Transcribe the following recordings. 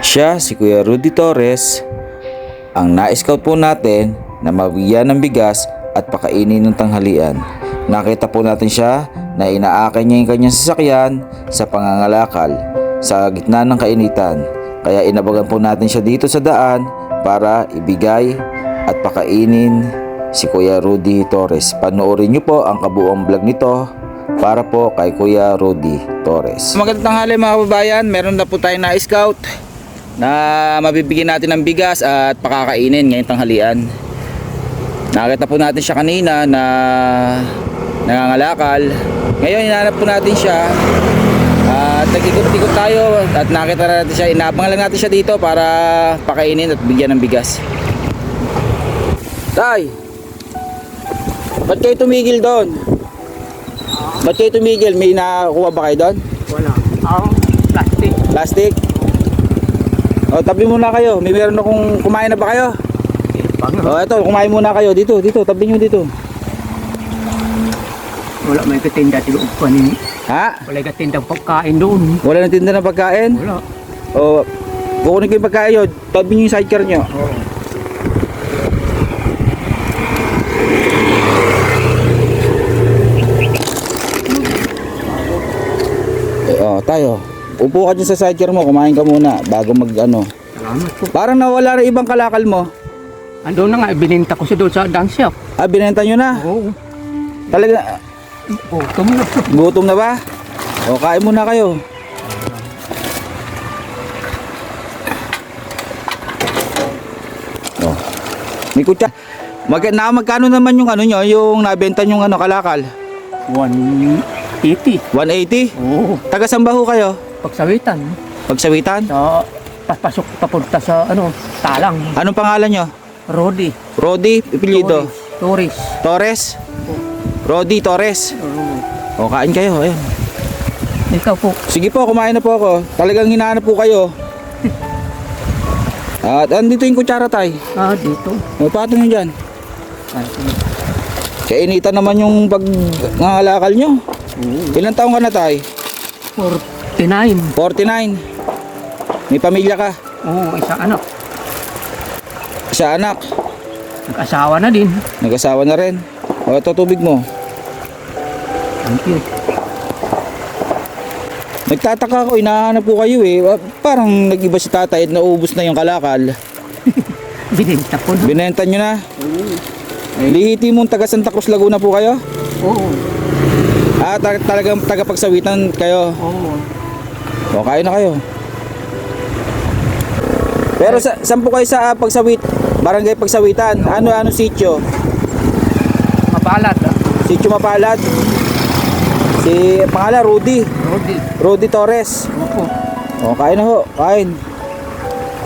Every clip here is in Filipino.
Siya, si Kuya Rudy Torres, ang na-scout po natin na mabigyan ng bigas at pakainin ng tanghalian. Nakita po natin siya na inaakay niya yung kanyang sasakyan sa pangangalakal sa gitna ng kainitan. Kaya inabagan po natin siya dito sa daan para ibigay at pakainin si Kuya Rudy Torres. Panoorin niyo po ang kabuong vlog nito para po kay Kuya Rudy Torres. Magandang tanghali mga kababayan, meron na po tayong na-scout na mabibigyan natin ng bigas at pakakainin ngayong tanghalian. Nakita po natin siya kanina na nangangalakal. Ngayon hinanap po natin siya at nag-ikot-ikot tayo at nakita na natin siya. Inaabangan lang natin siya dito para pakainin at bigyan ng bigas. Tay! Ba't kayo tumigil doon? Ba't kayo tumigil? May nakuha ba kayo doon? Wala. Ang plastic. Plastic? O, tabi muna kayo. May meron akong kumain na ba kayo? O, eto, kumain muna kayo. Dito, dito. Tabi nyo dito. wala may katinda sa loob ni. Ha? Wala katindang pagkain doon. Wala nang tinda ng pagkain? Wala. O, kukunin ko yung pagkain yun. Tabi nyo yung sidecar nyo. Oo. O, tayo. Upo ka dyan sa sidecar mo. Kumain ka muna bago mag ano. Salamat po. Parang nawala rin ibang kalakal mo. Ando na nga, bininta ko siya doon sa dance shop. Ah, binenta nyo na. Oo. Talaga, Oo, tumulog po. gutom na ba? O, kain muna kayo. Oh. May kutsa. Mag na magkano naman yung ano nyo, yung nabenta yung ano kalakal? 180. 180? Oo. Taga saan ba ho kayo? Pagsawitan. Pagsawitan? Sa papasok papunta sa ano, talang. Anong pangalan nyo? Rodi. Rodi, ipilido. Tourist. Torres? Rodi Torres. Oo. O, kain kayo. Ayan. Ikaw po. Sige po, kumain na po ako. Talagang hinahanap po kayo. At andito yung kutsara tay. Ah, dito. O, patong nyo dyan. Ay, Kainitan naman yung pag nangalakal nyo. Oo. Ilang taong ka na tay? 49. 49. May pamilya ka. Oo, isa anak. Siya anak. Nag-asawa na din. Nag-asawa na rin. O, ito tubig mo. Thank you. Nagtataka ko, inahanap ko kayo eh. Ah, Parang nag-iba si tatay at naubos na yung kalakal. Bininta po. no? Binenta nyo na. Lihiti mong taga Santa Cruz Laguna po kayo? Oo. Ah, ta- talagang taga pagsawitan kayo. Oo. O, kain na kayo. Pero sa, saan po kayo sa ah, pagsawit? Barangay pagsawitan. Ano, ano sityo? Mabalat. ah. Sityo Mapalad. Si pangalan Rudy. Rodi. Rudy Torres. Opo. O, kain na ho. Kain.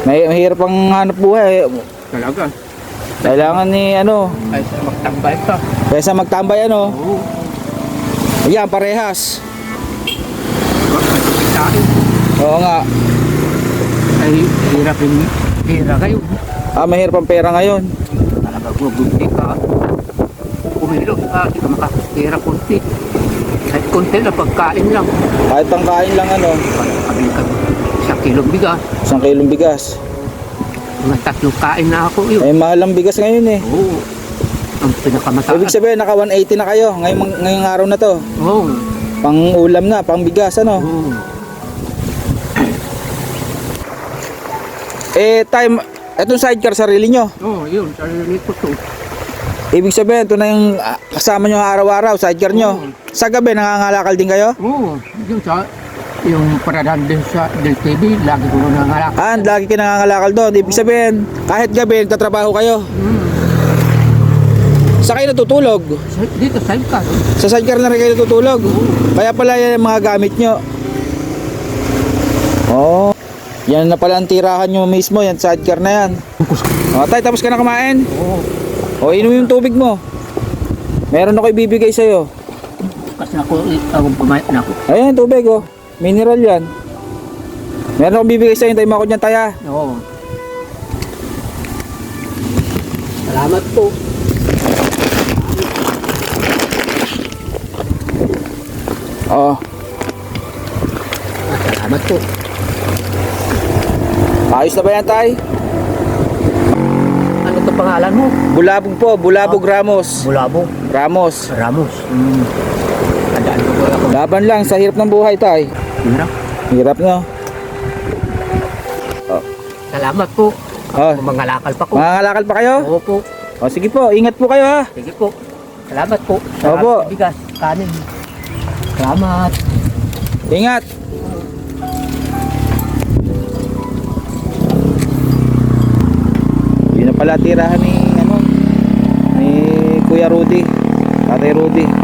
May mahirap ang hanap buhay. Talaga. Kailangan ni ano, Ay, magtambay ka. kaysa magtambay ano. Oo. Ayan, parehas. Magkitain. Oo nga. Ay, hirap rin. Hira kayo. Ah, mahirap ang pera ngayon. Talaga gugunti ka. Kumilo ka. Di ka makakahira kunti. Kahit kunti na pagkain lang. Kahit pang kain lang ano, Kami ka sa kilong bigas. isang kilong bigas. Mga tatlong kain na ako yun. Eh, mahal ang bigas ngayon eh. Oo. Ang pinakamataas. Ibig sabihin, naka 180 na kayo ngayong, ngayong araw na to. Oo. Pang ulam na, pang bigas ano. Oo. Eh, time, etong sidecar sarili nyo. Oo, yun. Sarili ko to. Ibig sabihin, ito na yung ah, kasama nyo araw-araw, sidecar nyo. Oo. Sa gabi, nangangalakal din kayo? Oo. Yung sa yung paradahan din sa Del TV, lagi ko na nangalak. Ah, lagi kayo nangangalakal doon. Ibig sabihin, kahit gabi, nagtatrabaho kayo. Hmm. Sa kayo natutulog. Sa- Dito ka. Sa sidecar na rin kayo natutulog. Kaya pala yan ang mga gamit nyo. Oh, yan na pala ang tirahan nyo mismo, yan sidecar na yan. O, tay, tapos ka na kumain? Oo. O, inom yung tubig mo. Meron ako ibibigay sa'yo. Kasi ako, ako pumayat na ako. Ayan, tubig oh. Mineral yan. Meron akong bibigay sa'yo, tayo mo ako dyan, taya. Oo. Salamat po. Oo. Salamat po. Ayos na ba yan, tay? Ano to pangalan mo? Bulabog po, Bulabog Ramos. Bulabo. Ramos. Ramos. Hmm. Tandaan ko po ako. Laban lang sa hirap ng buhay, tay. Hirap. Hirap no? Salamat po. Oh, Mga lakal pa ko. mangangalakal pa kayo? Oo po. O sige po, ingat po kayo ha. Sige po. Salamat po. Opo. Sa bigas, kanin. Salamat. Ingat. Pala tirahan ni ano ni Kuya Rudy. Tatay Rudy.